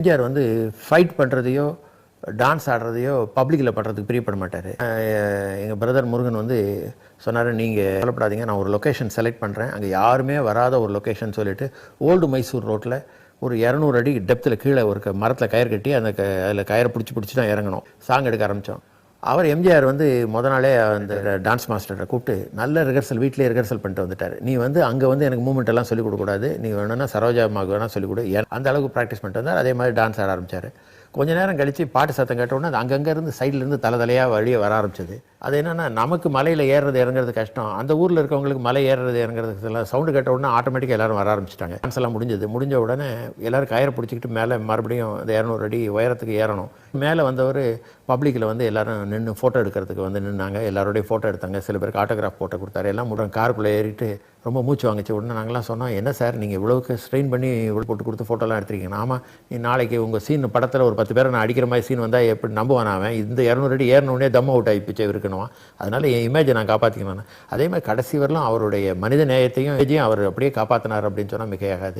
எம்ஜிஆர் வந்து fight பண்ணுறதையோ dance ஆடுறதையோ பப்ளிக்கில் பண்ணுறதுக்கு பிரியப்பட மாட்டார். எங்கள் பிரதர் முருகன் வந்து சொன்னார் நீங்கள் சொல்லப்படாதீங்க நான் ஒரு லொக்கேஷன் செலக்ட் பண்ணுறேன் அங்கே யாருமே வராத ஒரு லொக்கேஷன் சொல்லிட்டு ஓல்டு மைசூர் ரோட்டில் ஒரு இரநூறு அடி டெப்த்தில் கீழே ஒரு க- மரத்தில் கயிறு கட்டி அந்த க அதில் கயிறை பிடிச்சி பிடிச்சி தான் இறங்கணும். சாங் எடுக்க ஆரம்பித்தோம் அவர் எம்ஜிஆர் வந்து முத நாளே அந்த டான்ஸ் மாஸ்டரை கூப்பிட்டு நல்ல ரிஹர்சல் வீட்டிலே ரிஹர்சல் பண்ணிட்டு வந்துட்டார். நீ வந்து அங்கே வந்து எனக்கு மூமெண்ட் எல்லாம் சொல்லிக் கொடுக்கூடாது நீ வேணும்னா சரோஜா அம்மாவுக்கு சொல்லிக் கொடு. அந்த அளவுக்கு ப்ராக்டிஸ் பண்ணிட்டு வந்தார். அதே மாதிரி டான்ஸ் ஆட ஆரம்பித்தார் கொஞ்ச நேரம் கழித்து பாட்டு சத்தம் கேட்டோன்னே அது அங்கங்கேருந்து சைட்லேருந்து தலை தலையாக வழியே வர ஆரம்பிச்சது. அது என்னென்னா நமக்கு மலையில் ஏறுறது இறங்குறது கஷ்டம். அந்த ஊரில் இருக்கவங்களுக்கு மலை ஏறுறது இறங்குறதுக்கு எல்லாம் சவுண்டு கேட்ட உடனே ஆட்டோமேட்டிக்காக எல்லாரும் வர ஆரம்பிச்சிட்டாங்க. டான்ஸ் எல்லாம் முடிஞ்சது. முடிஞ்ச உடனே எல்லாரும் கயிறை பிடிச்சிக்கிட்டு மேலே மறுபடியும் அந்த இரநூறு அடி உயரத்துக்கு ஏறணும். மேலே வந்தவர் பப்ளிக்கில் வந்து எல்லாரும் நின்று ஃபோட்டோ எடுக்கிறதுக்கு வந்து நின்னாங்க. எல்லாரோடையும் ஃபோட்டோ எடுத்தாங்க. சில பேருக்கு ஆட்டோகிராஃப் ஃபோட்டோ கொடுத்தாரு. எல்லாம் உடனே காருக்குள்ளே ஏறிட்டு ரொம்ப மூச்சு வாங்கிச்சு. உடனே நாங்களாம் சொன்னோம் என்ன சார் நீங்கள் இவ்வளோக்கு ஸ்ட்ரெயின் பண்ணி இவ்வளோ போட்டு கொடுத்து ஃபோட்டோலாம் எடுத்துருக்கீங்க? ஆமாம் நீ நாளைக்கு உங்கள் சீன் படத்தில் ஒரு பத்து பேரை நான் அடிக்கிற மாதிரி சீன் வந்தால் எப்படி நம்புவான் அவன்? இந்த இரநூறு அடி ஏறினோடனே தம் அவுட் ஆகி பிச்சை இருக்கணும் அதனால் என் இமேஜை நான் காப்பாற்றிக்கணும் அதே மாதிரி கடைசி வரலாம் அவருடைய மனித நேயத்தையும் இமேஜையும் அவர் அப்படியே காப்பாற்றினார் அப்படின்னு சொன்னால் மிகையாகாது.